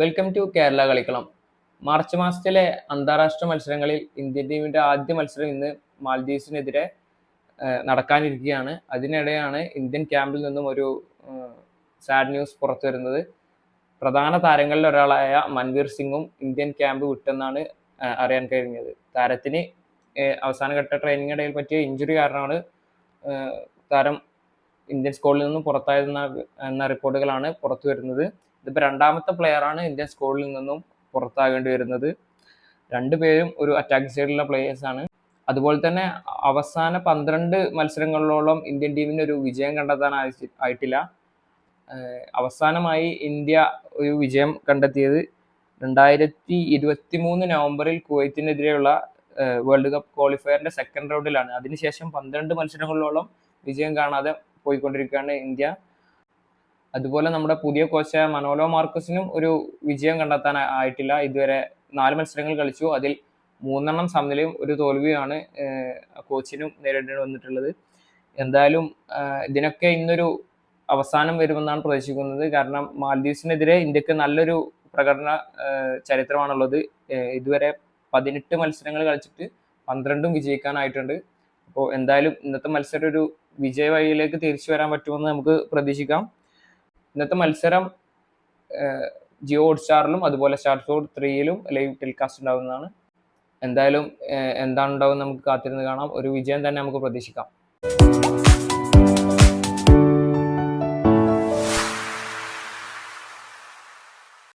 Welcome to Kerala കളിക്കളം. March മാസത്തിലെ അന്താരാഷ്ട്ര മത്സരങ്ങളിൽ ഇന്ത്യൻ ടീമിന്റെ ആദ്യ മത്സരം ഇന്ന് മാൽദീവ്സിനെതിരെ നടക്കാനിരിക്കുകയാണ്. അതിനിടെയാണ് ഇന്ത്യൻ ക്യാമ്പിൽ നിന്നും ഒരു സാഡ് ന്യൂസ് പുറത്തു വരുന്നത് പ്രധാന താരങ്ങളിൽ ഒരാളായ മൻവീർ സിംഗും ഇന്ത്യൻ ക്യാമ്പ് വിട്ടെന്നാണ് അറിയാൻ കഴിഞ്ഞത്. താരത്തിന് അവസാന അവസാനഘട്ട ട്രെയിനിങ് ഇടയിൽ പറ്റിയ ഇഞ്ചുറി കാരണമാണ് താരം ഇന്ത്യൻ സ്ക്വാഡിൽ നിന്നും പുറത്തായതെന്ന എന്ന റിപ്പോർട്ടുകളാണ് പുറത്തു വരുന്നത് ഇതിപ്പോൾ രണ്ടാമത്തെ പ്ലെയറാണ് ഇന്ത്യൻ സ്കോളിൽ നിന്നും പുറത്താകേണ്ടി വരുന്നത്. രണ്ടുപേരും ഒരു അറ്റാക്ക് സൈഡിലുള്ള പ്ലേയേഴ്സ് ആണ്. അതുപോലെ തന്നെ അവസാന പന്ത്രണ്ട് മത്സരങ്ങളിലോളം ഇന്ത്യൻ ടീമിന് ഒരു വിജയം കണ്ടെത്താൻ ആയിട്ടില്ല. അവസാനമായി ഇന്ത്യ ഒരു വിജയം കണ്ടെത്തിയത് രണ്ടായിരത്തി ഇരുപത്തി മൂന്ന് നവംബറിൽ കുവൈത്തിനെതിരെയുള്ള വേൾഡ് കപ്പ് ക്വാളിഫയറിന്റെ സെക്കൻഡ് റൗണ്ടിലാണ് അതിനുശേഷം പന്ത്രണ്ട് മത്സരങ്ങളിലോളം വിജയം കാണാതെ പോയിക്കൊണ്ടിരിക്കുകയാണ് ഇന്ത്യ. അതുപോലെ നമ്മുടെ പുതിയ കോച്ചായ മനോലോ മാർക്കസിനും ഒരു വിജയം കണ്ടെത്താൻ ആയിട്ടില്ല. ഇതുവരെ നാല് മത്സരങ്ങൾ കളിച്ചു. അതിൽ മൂന്നെണ്ണം സമനിലയും ഒരു തോൽവിയുമാണ് കോച്ചിനും നേരിടേണ്ടി വന്നിട്ടുള്ളത്. എന്തായാലും ഇതിനൊക്കെ ഇന്നൊരു അവസാനം വരുമെന്നാണ് പ്രതീക്ഷിക്കുന്നത്. കാരണം മാൽദീവ്സിനെതിരെ ഇന്ത്യയ്ക്ക് നല്ലൊരു പ്രകടന ചരിത്രമാണുള്ളത്. ഇതുവരെ പതിനെട്ട് മത്സരങ്ങൾ കളിച്ചിട്ട് പന്ത്രണ്ടും വിജയിക്കാനായിട്ടുണ്ട്. അപ്പോൾ എന്തായാലും ഇന്നത്തെ മത്സരം ഒരു വിജയ വഴിയിലേക്ക് തിരിച്ചു വരാൻ പറ്റുമെന്ന് നമുക്ക് പ്രതീക്ഷിക്കാം. ഇന്നത്തെ മത്സരം ജിയോ ഹോട്ട്സ്റ്റാറിലും അതുപോലെ സ്റ്റാർ സ്പോർട്ട് ത്രീയിലും ലൈവ് ടെലികാസ്റ്റ് ഉണ്ടാകുന്നതാണ് എന്തായാലും എന്താണ് ഉണ്ടാവുക നമുക്ക് കാത്തിരുന്ന് കാണാം. ഒരു വിജയം തന്നെ നമുക്ക് പ്രതീക്ഷിക്കാം.